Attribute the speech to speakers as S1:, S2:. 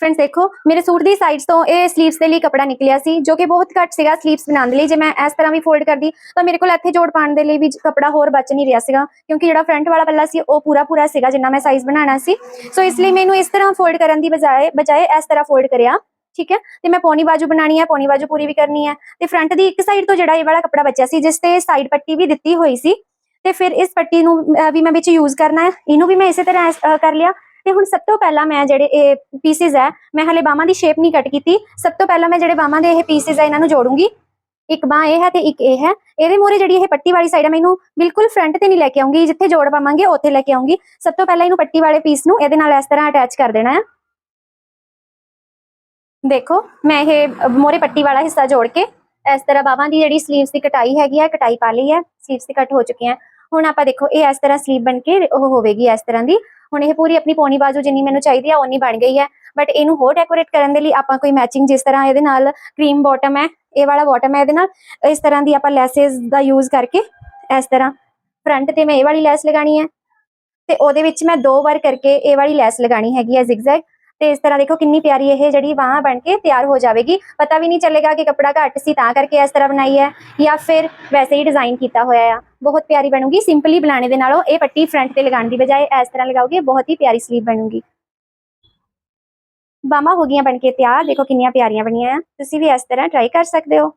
S1: Friends ਦੇਖੋ ਮੇਰੇ suit ਦੀ sides ਤੋਂ ਇਹ ਸਲੀਵਸ ਦੇ ਲਈ ਕਪੜਾ ਨਿਕਲਿਆ ਸੀ ਜੋ ਕਿ ਬਹੁਤ ਘੱਟ ਸੀਗਾ ਸਲੀਵਸ ਬਣਾਉਣ ਦੇ ਲਈ। ਜੇ ਮੈਂ ਇਸ ਤਰ੍ਹਾਂ ਵੀ ਫੋਲਡ ਕਰਦੀ ਤਾਂ ਮੇਰੇ ਕੋਲ ਇੱਥੇ ਜੋੜ ਪਾਉਣ ਦੇ ਲਈ ਵੀ ਕਪੜਾ ਹੋਰ ਬਚ ਨਹੀਂ ਰਿਹਾ ਸੀਗਾ ਕਿਉਂਕਿ ਜਿਹੜਾ ਫਰੰਟ ਵਾਲਾ ਪੱਲਾ ਸੀ ਉਹ ਪੂਰਾ ਪੂਰਾ ਸੀਗਾ ਜਿੰਨਾ ਮੈਂ ਸਾਈਜ਼ ਬਣਾਉਣਾ ਸੀ। ਸੋ ਇਸ ਲਈ ਮੈਨੂੰ ਇਸ ਤਰ੍ਹਾਂ ਫੋਲਡ ਕਰਨ ਦੀ ਬਜਾਏ ਬਜਾਏ ਇਸ ਤਰ੍ਹਾਂ ਫੋਲਡ ਕਰਿਆ ਠੀਕ ਹੈ? ਤੇ ਮੈਂ ਪੌਣੀ ਬਾਜੂ ਬਣਾਣੀ ਹੈ ਪੌਣੀ ਬਾਜੂ ਪੂਰੀ ਵੀ ਕਰਨੀ ਹੈ। ਤੇ ਫਰੰਟ ਦੀ ਇੱਕ ਸਾਈਡ ਤੋਂ ਜਿਹੜਾ ਇਹ ਵਾਲਾ ਕਪੜਾ ਬਚਿਆ ਸੀ ਜਿਸ ਤੇ ਸਾਈਡ ਪੱਟੀ ਵੀ ਦਿੱਤੀ ਹੋਈ ਸੀ ਤੇ ਫਿਰ ਇਸ ਪੱਟੀ ਨੂੰ ਵੀ ਮੈਂ ਵਿੱਚ ਯੂਜ਼ ਕਰਨਾ ਹੈ ਇਹਨੂੰ ਵੀ ਮੈਂ ਇਸੇ ਤਰ੍ਹਾਂ ਅਹ, ਕਰ ਲਿਆ। ਤੇ ਹੁਣ ਸਭ ਤੋਂ ਪਹਿਲਾਂ ਮੈਂ ਜਿਹੜੇ ਇਹ ਪੀਸਿਸ ਹੈ, ਮੈਂ ਹਲੇ ਬਾਹਾਂ ਦੀ ਸ਼ੇਪ ਨਹੀਂ ਕੱਟ ਕੀਤੀ। ਸਭ ਤੋਂ ਪਹਿਲਾਂ ਮੈਂ ਜਿਹੜੇ ਬਾਹਾਂ ਦੇ ਇਹ ਪੀਸਿਸ ਹੈ, ਇਹਨਾਂ ਨੂੰ ਜੋੜੂੰਗੀ। ਇੱਕ ਬਾਹ ਇਹ ਹੈ ਤੇ ਇੱਕ ਇਹ ਹੈ। ਇਹਦੇ ਮੂਹਰੇ ਜਿਹੜੀ ਇਹ ਪੱਟੀ ਵਾਲੀ ਸਾਈਡ ਹੈ, ਮੈਂ ਬਿਲਕੁਲ ਫਰੰਟ ਤੇ ਨਹੀਂ ਲੈ ਕੇ ਆਉਂਗੀ। ਜਿੱਥੇ ਜੋੜ ਪਾਵਾਂਗੇ, ਉੱਥੇ ਲੈ ਕੇ ਆਉਂਗੀ। ਸਭ ਤੋਂ ਪਹਿਲਾਂ ਇਹਨੂੰ ਪੱਟੀ ਵਾਲੇ ਪੀਸ ਨੂੰ ਇਹਦੇ ਨਾਲ ਇਸ ਤਰ੍ਹਾਂ ਅਟੈਚ ਕਰ ਦੇਣਾ ਹੈ। ਦੇਖੋ, ਮੈਂ ਇਹ ਮੋਰੇ ਪੱਟੀ ਵਾਲਾ ਹਿੱਸਾ ਜੋੜ ਕੇ ਇਸ ਤਰ੍ਹਾਂ ਬਾਹਾਂ ਦੀ ਜਿਹੜੀ ਸਲੀਵਸ ਦੀ ਕਟਾਈ ਹੈਗੀ ਹੈ, ਕਟਾਈ ਪਾ ਲਈ ਹੈ। ਸਲੀਵਸ ਦੀ ਕੱਟ ਹੋ ਚੁੱਕੀ ਹੈ ਹੁਣ ਆਪਾਂ ਦੇਖੋ, ਇਹ ਇਸ ਤਰ੍ਹਾਂ ਸਲੀਵ ਬਣ ਕੇ ਉਹ ਹੋਵੇਗੀ ਇਸ ਤਰ੍ਹਾਂ ਦੀ। ਹੁਣ ਇਹ ਪੂਰੀ ਆਪਣੀ ਪੌਣੀ ਬਾਜੂ ਜਿੰਨੀ ਮੈਨੂੰ ਚਾਹੀਦੀ ਹੈ ਓਨੀ ਬਣ ਗਈ ਹੈ। ਬਟ ਇਹਨੂੰ ਹੋਰ ਡੈਕੋਰੇਟ ਕਰਨ ਦੇ ਲਈ ਆਪਾਂ ਕੋਈ ਮੈਚਿੰਗ ਜਿਸ ਤਰ੍ਹਾਂ ਇਹਦੇ ਨਾਲ ਕਰੀਮ ਬਾਟਮ ਹੈ, ਇਹ ਵਾਲਾ ਬਾਟਮ ਹੈ ਇਹਦੇ ਨਾਲ, ਇਸ ਤਰ੍ਹਾਂ ਦੀ ਆਪਾਂ ਲੈਸਸ ਦਾ ਯੂਜ਼ ਕਰਕੇ ਇਸ ਤਰ੍ਹਾਂ ਫਰੰਟ ਤੇ ਮੈਂ ਇਹ ਵਾਲੀ ਲੈਸ ਲਗਾਣੀ ਹੈ। ਤੇ ਉਹਦੇ ਵਿੱਚ ਮੈਂ ਦੋ ਵਾਰ ਕਰਕੇ ਇਹ ਵਾਲੀ ਲੈਸ ਲਗਾਣੀ ਹੈਗੀ ਹੈ zigzag ਤੇ ਇਸ ਤਰ੍ਹਾਂ ਦੇਖੋ ਕਿੰਨੀ ਪਿਆਰੀ ਇਹ ਜਿਹੜੀ ਬਾਹ ਬਣ ਕੇ ਤਿਆਰ ਹੋ ਜਾਵੇਗੀ। ਪਤਾ ਵੀ ਨਹੀਂ ਚੱਲੇਗਾ ਕਿ ਕੱਪੜਾ ਘੱਟ ਸੀ ਤਾਂ ਕਰਕੇ ਇਸ ਤਰ੍ਹਾਂ ਬਣਾਈ ਹੈ ਜਾਂ ਫਿਰ ਵੈਸੇ ਹੀ ਡਿਜ਼ਾਈਨ ਕੀਤਾ ਹੋਇਆ ਆ। ਬਹੁਤ ਪਿਆਰੀ ਬਣੂਗੀ। ਸਿੰਪਲੀ ਬਣਾਣੇ ਦੇ ਨਾਲੋਂ ਇਹ ਪੱਟੀ ਫਰੰਟ ਤੇ ਲਗਾਉਣ ਦੀ ਬਜਾਏ ਇਸ ਤਰ੍ਹਾਂ ਲਗਾਓਗੇ, ਬਹੁਤ ਹੀ ਪਿਆਰੀ ਸਲੀਵ ਬਣੂਗੀ। ਬਾਹਾਂ ਹੋ ਗਈਆਂ ਬਣ ਕੇ ਤਿਆਰ। ਦੇਖੋ ਕਿੰਨੀਆਂ ਪਿਆਰੀਆਂ ਬਣੀਆਂ ਆ। ਤੁਸੀਂ ਵੀ ਇਸ ਤਰ੍ਹਾਂ ਟਰਾਈ ਕਰ ਸਕਦੇ ਹੋ।